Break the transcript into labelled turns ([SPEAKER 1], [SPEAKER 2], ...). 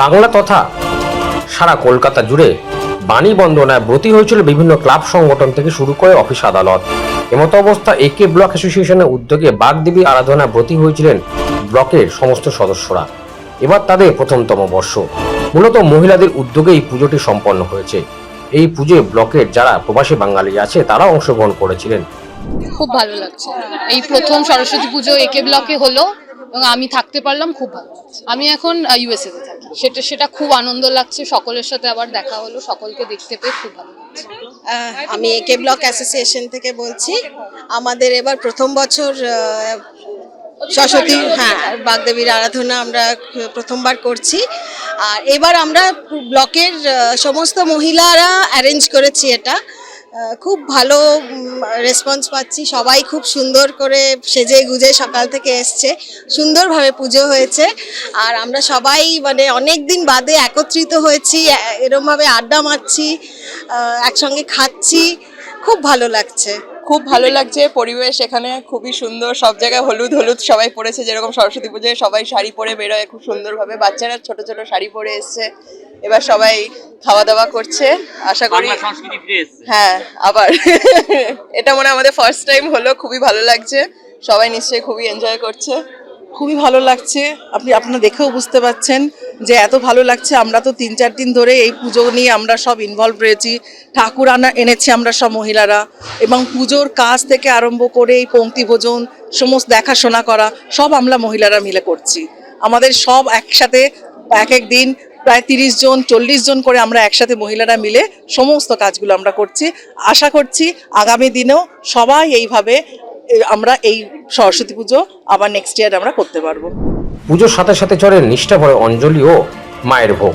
[SPEAKER 1] বাংলা তথা সারা কলকাতা জুড়ে বাণী বন্দনায় ব্রতী হয়েছিল বিভিন্ন ক্লাব সংগঠন থেকে শুরু করে অফিস আদালত। এমতো অবস্থা একে ব্লক অ্যাসোসিয়েশনের উদ্যোগে বাগদেবী আরাধনায় ব্রতী হয়েছিলেন ব্লকের সমস্ত সদস্যরা। এবার তাদের প্রথমতম বর্ষ। মূলত মহিলাদের উদ্যোগে এই পুজোটি সম্পন্ন হয়েছে। এই পুজোয় ব্লকের যারা প্রবাসী বাঙালি আছে, তারা অংশগ্রহণ করেছিলেন।
[SPEAKER 2] খুব ভালো লাগছে। এই প্রথম সরস্বতী পুজো একে ব্লকে হলো। এবং আমি থাকতে পারলাম খুব ভালো আমি এখন ইউএসএ তে থাকি। সেটা সেটা খুব আনন্দ লাগছে, সকলের সাথে আবার দেখা হলো, সকলকে দেখতে পেয়ে খুব ভালো লাগছে।
[SPEAKER 3] আমি একে ব্লক অ্যাসোসিয়েশন থেকে বলছি, আমাদের এবার প্রথম বছর সরস্বতী হ্যাঁ বাগদেবীর আরাধনা আমরা প্রথমবার করছি। আর এবার আমরা ব্লকের সমস্ত মহিলারা অ্যারেঞ্জ করেছি এটা। খুব ভালো রেসপন্স পাচ্ছি। সবাই খুব সুন্দর করে সেজে গুজে সকাল থেকে এসছে। সুন্দরভাবে পুজো হয়েছে। আর আমরা সবাই মানে অনেক দিন বাদে একত্রিত হয়েছি এরমভাবে আড্ডা মারছি একসঙ্গে খাচ্ছি। খুব ভালো লাগছে।
[SPEAKER 4] খুব ভালো লাগছে। পরিবেশ এখানে খুবই সুন্দর। সব জায়গায় হলুদ হলুদ সবাই পরেছে। যেরকম সরস্বতী পুজোয় সবাই শাড়ি পরে বেরোয়। খুব সুন্দরভাবে বাচ্চারা ছোট ছোট শাড়ি পরে এসছে। এবার সবাই খাওয়া দাওয়া করছে আশা করি হ্যাঁ আবার। এটা মনে আমাদের ফার্স্ট টাইম হলো খুবই ভালো লাগছে। সবাই নিশ্চয়ই খুবই এনজয় করছে।
[SPEAKER 5] খুবই ভালো লাগছে। আপনি আপনারা দেখেও বুঝতে পাচ্ছেন যে এত ভালো লাগছে। আমরা তো তিন চার দিন ধরে এই পুজো নিয়ে আমরা সব ইনভলভ রয়েছি। ঠাকুর আনা এনেছি আমরা সব মহিলারা। এবং পুজোর কাজ থেকে আরম্ভ করে এই পঙ্ক্তি ভোজন সমস্ত দেখাশোনা করা সব আমরা মহিলারা মিলে করছি। আমাদের সব একসাথে এক এক দিন প্রায় তিরিশ জন, চল্লিশ জন করে আমরা একসাথে মহিলারা মিলে সমস্ত কাজগুলো আমরা করছি। আশা করছি আগামী দিনেও সবাই এইভাবে আমরা এই সরস্বতী পুজো আবার নেক্সট ইয়ার আমরা করতে পারব।
[SPEAKER 1] পুজোর সাথে সাথে চলে নিষ্ঠা ভরে অঞ্জলি ও মায়ের ভোগ।